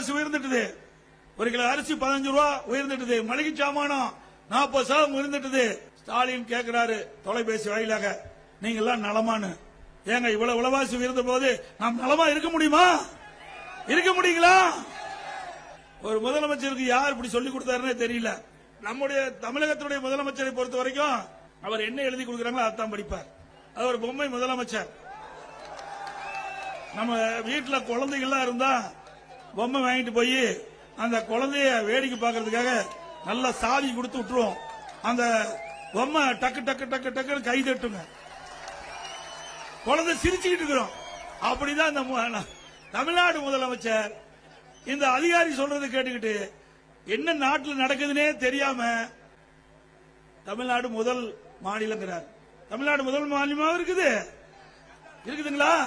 காசு உயர்ந்துட்டது. ஒரு கிலோ அரிசி பதினஞ்சு ரூபா உயர்ந்துட்டது. மளிகை சாமானம் நாற்பது சதவீதம் உயர்ந்துட்டது. ஸ்டாலின் கேட்கிறாரு தொலைபேசி வாயிலாக. நீங்க எல்லாம் நலமானு. ஏங்க இவ்வளவு விலவாசி உயர்ந்த போது நாம் நலமா இருக்க முடியுமா? இருக்க முடியுங்களா? ஒரு முதலமைச்சருக்கு யார் இப்படி சொல்லி கொடுத்தாருன்னே தெரியல. நம்முடைய தமிழகத்தினுடைய முதலமைச்சரை பொறுத்த வரைக்கும் அவர் என்ன எழுதி கொடுக்கிறாங்களோ அதான் படிப்பார். அவர் பொம்மை முதலமைச்சர். நம்ம வீட்டுல குழந்தைகள்லாம் இருந்தா பொம்மை வாங்கிட்டு போய் அந்த குழந்தைய வேடிக்கை பார்க்கறதுக்காக நல்லா சாவி கொடுத்து விட்டுருவோம். அந்த பொம்மை டக்கு டக்கு டக்கு டக்குன்னு கை தட்டுங்க. குழந்தை சிரிச்சுக்கிட்டு இருக்கிறோம். அப்படிதான் இந்த மு- தமிழ்நாடு முதலமைச்சர் இந்த அதிகாரி சொல்றது கேட்டுக்கிட்டு என்ன நாட்டில் நடக்குதுன்னே தெரியாம தமிழ்நாடு முதல் மாநிலங்கிறார். தமிழ்நாடு முதல் மாநிலமா இருக்குது. இருக்குதுங்களா?